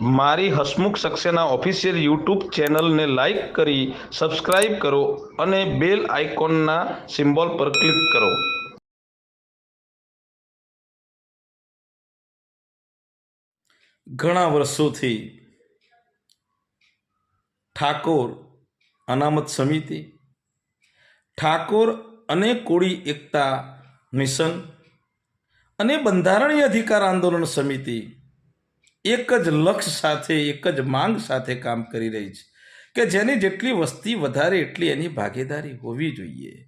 મારી Hasmukh Saxena official YouTube ચેનલને like કરી સબસ્ક્રાઇબ કરો અને બેલ આઇકોનના સિમ્બોલ પર ક્લિક કરો. ઘણા વર્ષોથી ઠાકોર અનામત સમિતિ, ઠાકોર અને કોળી એકતા મિશન અને બંધારણીય અધિકાર આંદોલન સમિતિ એક જ લક્ષ્ય સાથે, એક જ માંગ સાથે કામ કરી રહી છે કે જેની જેટલી વસ્તી વધારે, એટલી એની ભાગીદારી હોવી જોઈએ.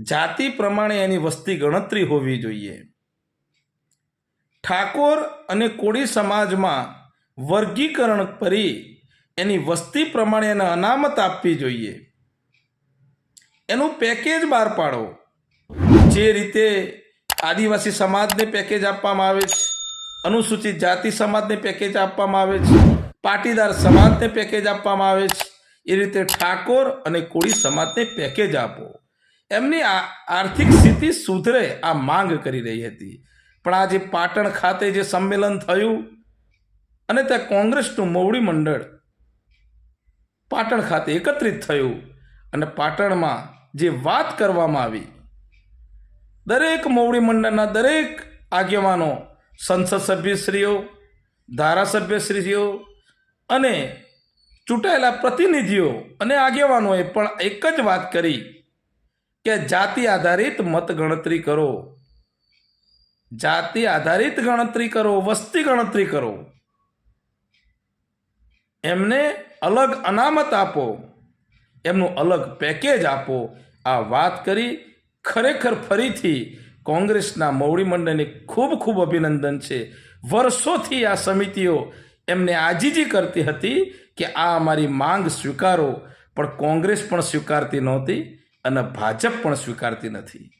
જાતિ પ્રમાણે એની વસ્તી ગણતરી હોવી જોઈએ. ઠાકોર અને કોળી સમાજમાં વર્ગીકરણ કરી એની વસ્તી પ્રમાણે એને અનામત આપવી જોઈએ. એનું પેકેજ બહાર પાડો. જે રીતે આદિવાસી સમાજને પેકેજ આપવામાં આવે છે. અનુસૂચિત જાતિ સમાજને પેકેજ આપવામાં આવે છે. પાટીદાર સમાજને પેકેજ આપવામાં આવે છે. એ રીતે ઠાકોર અને કોળી સમાજને પેકેજ આપો. એમની આર્થિક સ્થિતિ સુધરે આ માંગ કરી રહી હતી. પણ આજે પાટણ ખાતે જે સંમેલન થયું અને ત્યાં કોંગ્રેસનું મોવડી મંડળ પાટણ ખાતે એકત્રિત થયું અને પાટણમાં જે વાત કરવામાં આવી, દરેક મોવડી મંડળના દરેક આગેવાનો સંસદ સભ્યશ્રીઓ, ધારાસભ્યશ્રીઓ અને ચૂંટાયેલા પ્રતિનિધિઓ અને આગેવાનોએ પણ એક જ વાત કરી કે જાતિ આધારિત મતગણતરી કરો. જાતિ આધારિત ગણતરી કરો, વસ્તી ગણતરી કરો. એમને અલગ અનામત આપો, એમનું અલગ પેકેજ આપો. આ વાત કરી ખરેખર ફરીથી કોંગ્રેસના મોવડી મંડળને ખૂબ ખૂબ અભિનંદન છે. વર્ષોથી આ સમિતિઓ એમને આજીજી કરતી હતી કે આ અમારી માંગ સ્વીકારો, પણ કોંગ્રેસ પણ સ્વીકારતી નહોતી અને ભાજપ પણ સ્વીકારતી નથી.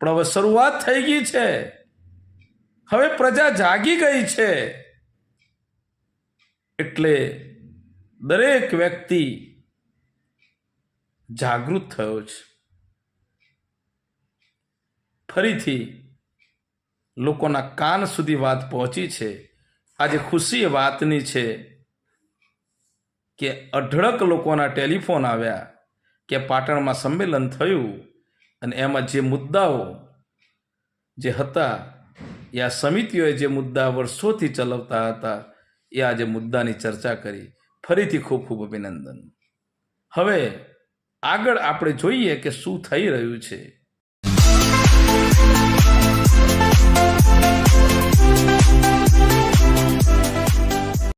પણ હવે શરૂઆત થઈ ગઈ છે. હવે પ્રજા જાગી ગઈ છે. એટલે દરેક વ્યક્તિ જાગૃત થયો છે. ફરીથી લોકોના કાન સુધી વાત પહોંચી છે. આજે ખુશી વાતની છે કે અઢળક લોકોના ટેલિફોન આવ્યા કે પાટણમાં સંમેલન થયું અને એમાં જે મુદ્દાઓ જે હતા એ આ સમિતિઓએ જે મુદ્દા વર્ષોથી ચલાવતા હતા, એ આજે મુદ્દાની ચર્ચા કરી. ફરીથી ખૂબ ખૂબ અભિનંદન. હવે આગળ આપણે જોઈએ કે શું થઈ રહ્યું છે.